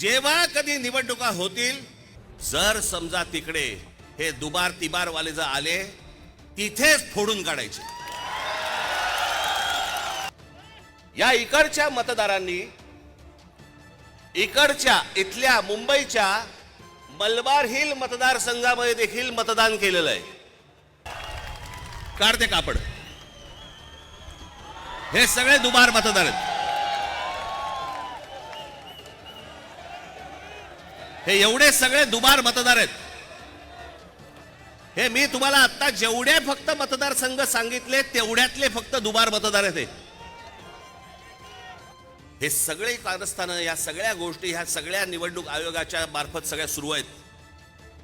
जेव्हा कधी निवडणुका होतील जर समजा तिकडे हे दुबार तिबार वाले जर आले तिथेच फोडून काढायचे. या इकडच्या मतदारांनी इकडच्या इथल्या मुंबईच्या मलबार हिल मतदारसंघामध्ये देखील मतदान केलेलं आहे. काढते कापड. हे सगळे दुबार मतदार आहेत. हे एवढे सगळे दुबार मतदार आहेत. हे मी तुम्हाला आता जेवढे फक्त मतदारसंघ सांगितले तेवढ्यातले फक्त दुबार मतदार आहेत हे. सगळे कारस्थानं या सगळ्या गोष्टी ह्या सगळ्या निवडणूक आयोगाच्या मार्फत सगळ्या सुरू आहेत.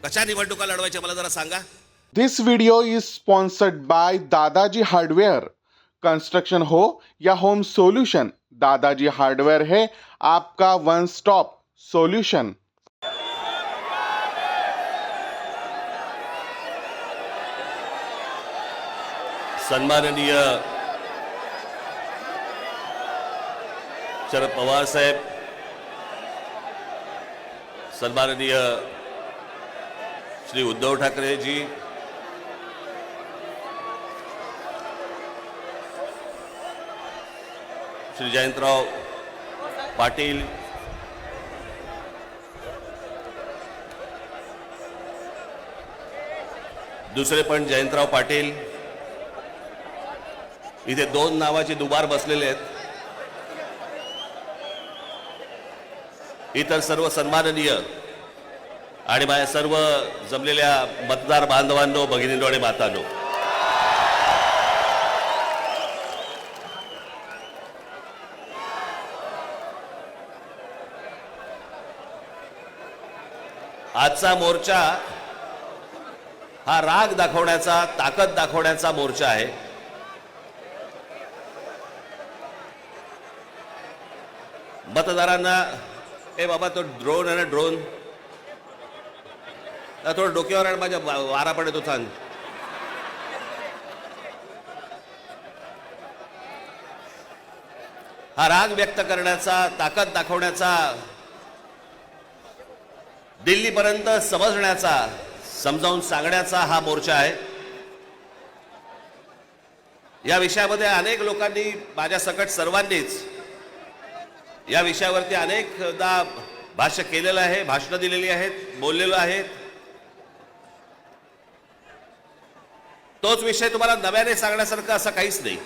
कशा निवडणुका लढवायच्या मला जरा सांगा. This video is sponsored by Dadaji hardware. Construction हो या होम सोल्युशन दादाजी हार्डवेयर है आपका वन स्टॉप सोल्युशन सन्माननीय शरद पवार साहेब सन्माननीय श्री उद्धव ठाकरे जी श्री जयंतराव पाटील दुसरे पण जयंतराव पाटील इथे दोन नावाचे दुबार बसलेले आहेत. इतर सर्व सन्माननीय आणि माझ्या सर्व जमलेल्या मतदार बांधवांनो भगिनींनो आणि मातांनो. आजचा मोर्चा हा राग दाखवण्याचा ताकद दाखवण्याचा मोर्चा आहे. मतदारांना ए बाबा तो ड्रोन आहे ना ड्रोन थोडं डोक्यावर आणि माझ्या वारा पडत होता हा राग व्यक्त करण्याचा ताकद दाखवण्याचा दिल्लीपर्यंत समजण्याचा समजावून सांगण्याचा हा मोर्चा आहे. या विषयामध्ये अनेक लोकांनी माझ्या सकट सर्वांनीच या विषयावरती अनेकदा भाष्य केलेलं आहे भाषणं दिलेली आहेत बोललेलो आहेत. तोच विषय तुम्हाला नव्याने सांगण्यासारखं असं काहीच नाही.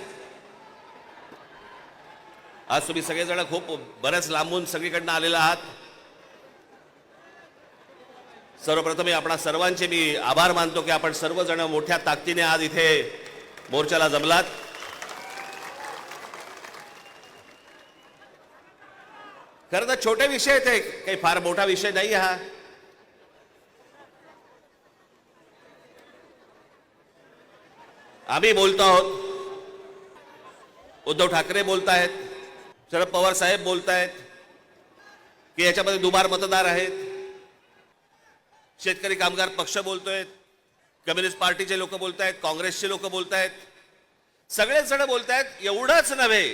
आज तुम्ही सगळेजण खूप बऱ्याच लांबून सगळीकडनं आलेला आहात. सर्वप्रथम मी आपणा सर्वांचे मी आभार मानतो की आपण सर्वजण मोठ्या ताकदीने आज इथे मोर्चाला जमलात. खरं तर छोटे विषय आहेत काही फार मोठा विषय नाही हा. आम्ही बोलतो आहोत. उद्धव ठाकरे बोलतायत शरद पवार साहेब बोलतायत की याच्यामध्ये दुबार मतदार आहेत. शेतकरी कामगार पक्ष बोलतोय कम्युनिस्ट पार्टीचे लोक बोलतायत काँग्रेसचे लोक बोलतायत. सगळेच जण बोलतायत एवढंच नव्हे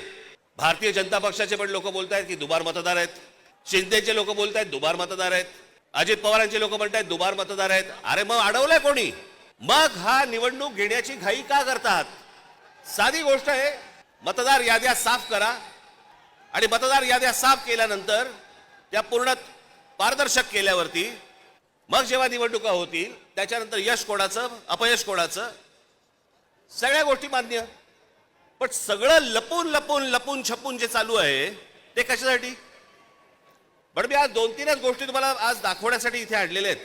भारतीय जनता पक्षाचे पण लोक बोलतायत की दुबार मतदार आहेत. शिंदेचे लोक बोलतायत दुबार मतदार आहेत. अजित पवारांचे लोक म्हणतायत दुबार मतदार आहेत. अरे मग अडवलंय कोणी? मग हा निवडणूक घेण्याची घाई का करतात? साधी गोष्ट आहे मतदार याद्या साफ करा. आणि मतदार याद्या साफ केल्यानंतर त्या पूर्ण पारदर्शक केल्यावरती मग जेव्हा निवडणुका होतील त्याच्यानंतर यश कोणाचं अपयश कोणाचं? सगळ्या गोष्टी मान्य. पण सगळं लपून लपून लपून छपून जे चालू आहे ते कशासाठी? पण मी आज दोन तीनच गोष्टी तुम्हाला आज दाखवण्यासाठी इथे आणलेल्या आहेत.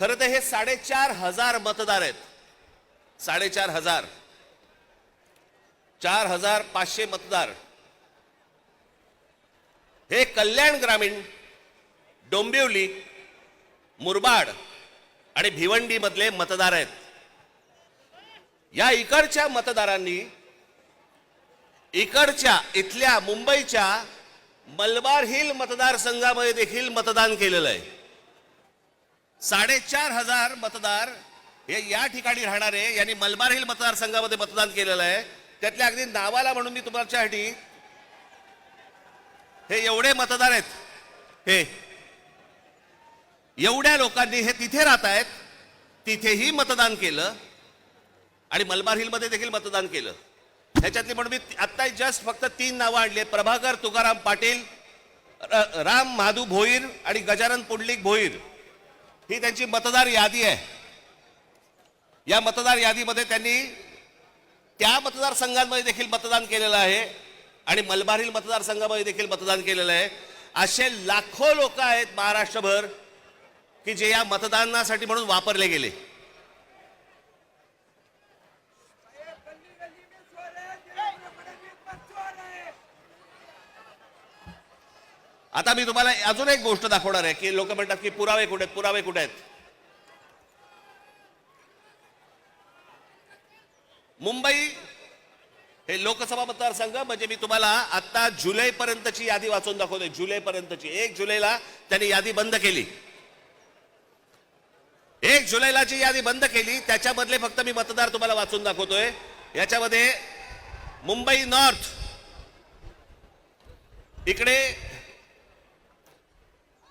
खरं तर हे साडेचार हजार मतदार आहेत. साडेचार हजार. चार हजार पाचशे मतदार. हे कल्याण ग्रामीण डोंबिवली मुरबाड आणि भिवंडी मधले मतदार आहेत. या इकडच्या मतदारांनी इकडच्या इथल्या मुंबईच्या मलबार हिल मतदारसंघामध्ये देखील मतदान केलेलं आहे. साडेचार हजार मतदार हे या ठिकाणी राहणारे यांनी मलबार हिल मतदारसंघामध्ये मतदान केलेलं आहे. त्यातल्या अगदी नावाला म्हणून मी तुमच्यासाठी हे एवढे मतदार आहेत. हे एवढ्या लोकांनी हे तिथे राहत आहेत तिथेही मतदान केलं. आणि मलबार हिलमध्ये देखील मतदान केलं. ह्याच्यातली म्हणून मी आत्ता जस्ट फक्त तीन नावं आणली. प्रभाकर तुकाराम पाटील र- राम माधू भोईर आणि गजानन पुंडलिक भोईर. ही त्यांची मतदार यादी आहे. या मतदार यादीमध्ये त्यांनी त्या मतदारसंघांमध्ये देखील मतदान केलेलं आहे आणि मलबारील मतदारसंघामध्ये देखील मतदान केलेलं आहे. असे लाखो लोक आहेत महाराष्ट्रभर की जे या मतदानासाठी म्हणून वापरले गेले गली में सो रहे हैं देवेंद्र फडणवीस पर सो रहे हैं आता मी तुम्हाला अजून एक गोष्ट दाखवणार आहे की लोक म्हणतात की पुरावे कुठे आहेत पुरावे कुठे आहेत? मुंबई हे लोकसभा मतदारसंघ म्हणजे मी तुम्हाला आता जुलै पर्यंतची यादी वाचून दाखवतोय. जुलै पर्यंतची एक जुलैला त्यांनी यादी बंद केली. एक जुलैला जी यादी बंद केली त्याच्यामधले फक्त मी मतदार तुम्हाला वाचून दाखवतोय. याच्यामध्ये मुंबई नॉर्थ इकडे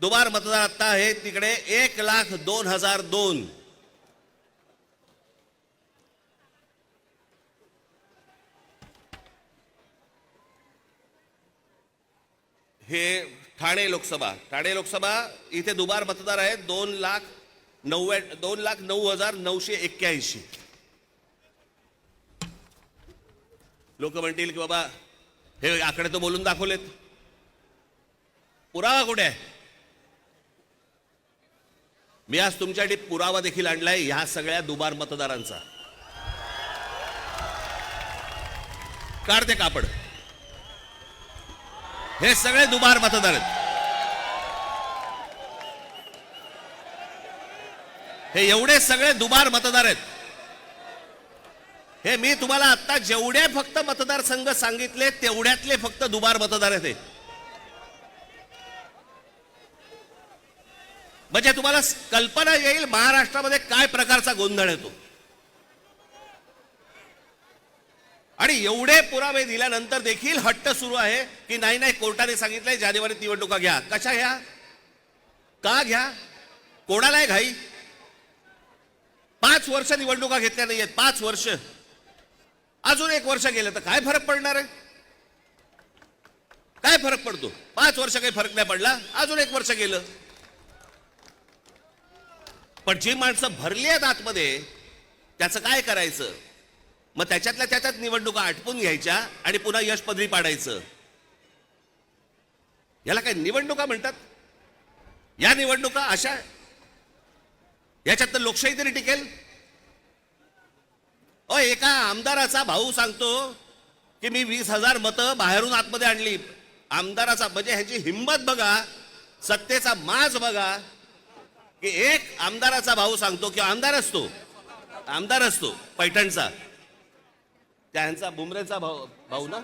दुबार मतदार आता आहे तिकडे एक लाख दोन हजार दोन. हे ठाणे लोकसभा ठाणे लोकसभा इथे दुबार मतदार आहेत. दोन लाख नव्या दोन लाख नऊ हजार नऊशे एक्क्याऐंशी. लोक म्हणतील की बाबा हे आकडे तो बोलून दाखवलेत. पुरावा कुठे आहे? मी आज तुमच्यासाठी पुरावा देखील आणलाय ह्या सगळ्या दुबार मतदारांचा. काढते कापड. हे सगळे दुबार मतदार आहेत. हे एवढे सगळे दुबार मतदार आहेत. हे मी तुम्हाला आता जेवढे फक्त मतदारसंघ सांगितले तेवढ्यातले फक्त दुबार मतदार आहेत म्हणजे तुम्हाला कल्पना येईल महाराष्ट्रामध्ये काय प्रकारचा गोंधळ येतो. आणि एवढे पुरावे दिल्यानंतर देखील हट्ट सुरू आहे की नाही नाही कोर्टाने सांगितलंय जानेवारीत निवडणुका घ्या. कशा घ्या? का घ्या? कोणालाय घाई? पाच वर्ष निवडणुका घेतल्या नाहीयेत पाच वर्ष. अजून एक वर्ष गेलं तर काय फरक पडणार आहे? काय फरक पडतो? पाच वर्ष काही फरक नाही पडला. अजून एक वर्ष गेलं. पण जी माणसं भरली आहेत आतमध्ये त्याचं काय करायचं? मग त्याच्यातल्या त्याच्यात निवडणुका आटपून घ्यायच्या आणि पुन्हा यश पदरी पाडायचं. याला काय निवडणुका म्हणतात? या निवडणुका अशा याच्यात तर लोकशाही तरी टिकेल? अ एका आमदाराचा भाऊ सांगतो की मी वीस हजार मतं बाहेरून आतमध्ये आणली. आमदाराचा म्हणजे ह्याची हिंमत बघा सत्तेचा माज बघा. की एक आमदाराचा भाऊ सांगतो किंवा आमदार असतो. आमदार असतो पैठणचा. त्यांचा बुमरेचा भाऊ भाऊ ना?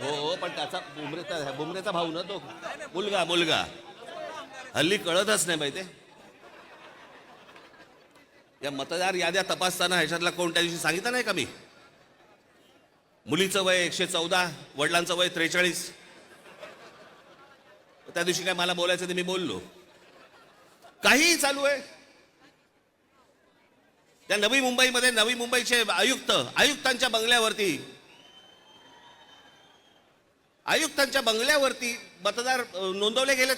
हो हो पण त्याचा बुमरेचा बुमरेचा भाऊ ना तो? मुलगा मुलगा. हल्ली कळतच नाही माहिती. या मतदार याद्या तपासताना ह्याच्यातला कोण त्या दिवशी सांगितलं नाही का मी? मुलीचं वय एकशे चौदा वडिलांचं वय त्रेचाळीस. त्या दिवशी काय मला बोलायचं ते मी बोललो. काहीही चालू आहे. त्या नवी मुंबईमध्ये नवी मुंबईचे आयुक्त आयुक्तांच्या बंगल्यावरती आयुक्तांच्या बंगल्यावरती मतदार नोंदवले गेलेत.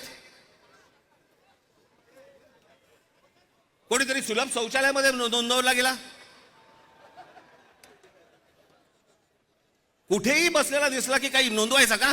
कोणीतरी सुलभ शौचालयामध्ये नोंदवला गेला. कुठेही बसलेला दिसला की काही नोंदवायचा का?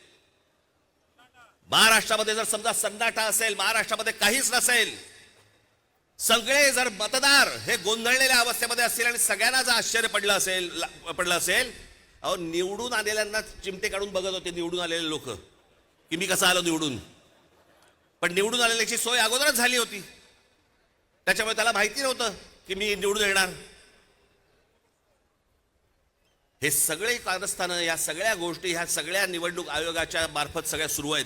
महाराष्ट्रामध्ये जर समजा सन्नाटा असेल महाराष्ट्रामध्ये काहीच नसेल सगळे जर मतदार हे गोंधळलेल्या अवस्थेमध्ये असतील आणि सगळ्यांना जर आश्चर्य पडलं असेल पडलं असेल अहो निवडून आलेल्यांना चिमटे काढून बघत होते निवडून आलेले लोक. की मी कसं आलो निवडून? पण निवडून आलेल्याची सोय अगोदरच झाली होती. त्याच्यामुळे त्याला माहिती नव्हतं की मी निवडून येणार. हे सगळे कारस्थानं या सगळ्या गोष्टी ह्या सगळ्या निवडणूक आयोगाच्या मार्फत सगळ्या सुरू आहेत.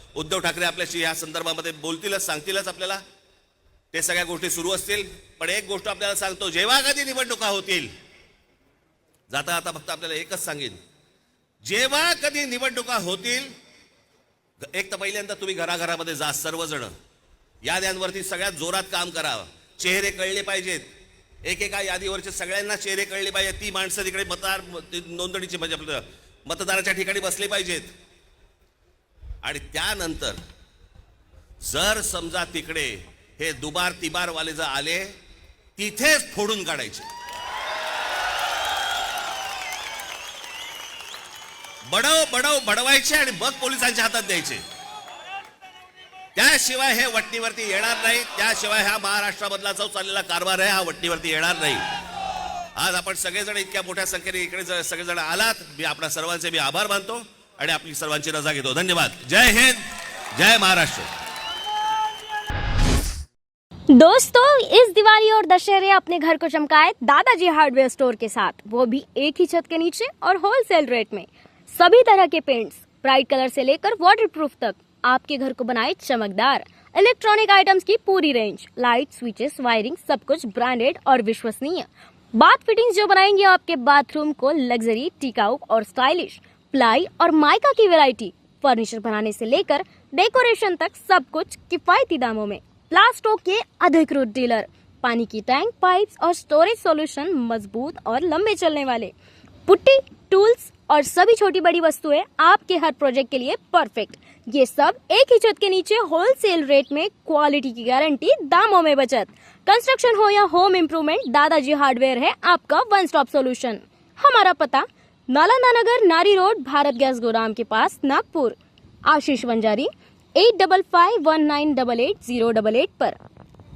उद्धव ठाकरे आपल्याशी या संदर्भामध्ये बोलतीलच सांगतीलच आपल्याला. ते सगळ्या गोष्टी सुरू असतील पण एक गोष्ट आपल्याला सांगतो जेव्हा कधी निवडणुका होतील जाता आता फक्त आपल्याला एकच सांगेन. जेव्हा कधी निवडणुका होतील एक तर पहिल्यांदा तुम्ही घराघरामध्ये जा सर्वजण. याद्यांवरती सगळ्यात जोरात काम करा. चेहरे कळले पाहिजेत. एकेका यादीवरचे सगळ्यांना चेहरे कळले पाहिजेत. ती माणसं तिकडे मतदार नोंदणीची म्हणजे आपलं मतदाराच्या ठिकाणी बसले पाहिजेत. आणि त्यानंतर जर समजा तिकडे हे दुबार तिबार वाले जर आले तिथेच फोडून काढायचे. बडव बडव बडवायचे आणि मग पोलिसांच्या हातात द्यायचे. त्याशिवाय हे वटणीवरती येणार नाही. त्याशिवाय हा महाराष्ट्रामधला जो चाललेला कारभार आहे हा वटणीवरती येणार नाही. आज आपण सगळेजण इतक्या मोठ्या संख्येने इकडे सगळेजण आलात. मी आपल्या सर्वांचे मी आभार मानतो. आणि आपली सर्वांची रजा घेतो. धन्यवाद. जय हिंद. जय महाराष्ट्र. दोस्तों, इस दिवाली और दशहरे अपने घर को चमकाए दादाजी हार्डवेयर स्टोर के साथ। वो भी एक ही छत के नीचे और होलसेल रेट में। सभी तरह के पेंट्स ब्राइट कलर से लेकर वाटरप्रूफ तक आपके घर को बनाए चमकदार। इलेक्ट्रॉनिक आइटम्स की पूरी रेंज लाइट स्विचेस वायरिंग सब कुछ ब्रांडेड और विश्वसनीय। बाथ फिटिंग्स जो बनाएँगे आपके बाथरूम को लग्जरी टिकाऊ और स्टाइलिश प्लाई और माइका की वैरायटी, फर्नीचर बनाने से लेकर डेकोरेशन तक सब कुछ किफायती दामों में। प्लास्टो के अधिकृत डीलर। पानी की टैंक, पाइप्स और स्टोरेज सॉल्यूशन मज़बूत और लंबे चलने वाले। पुट्टी टूल्स और सभी छोटी बड़ी वस्तुएँ आपके हर प्रोजेक्ट के लिए परफेक्ट ये सब एक ही छत के नीचे होलसेल रेट में क्वालिटी की गारंटी दामों में बचत। कंस्ट्रक्शन हो या होम इम्प्रूवमेंट दादाजी हार्डवेयर है आपका वन स्टॉप सोल्यूशन हमारा पता नालंदा नगर नारी रोड भारत गैस गोदाम के pass Nagpur. Ashish Wanjari eight double five one nine double eight zero double eight पर।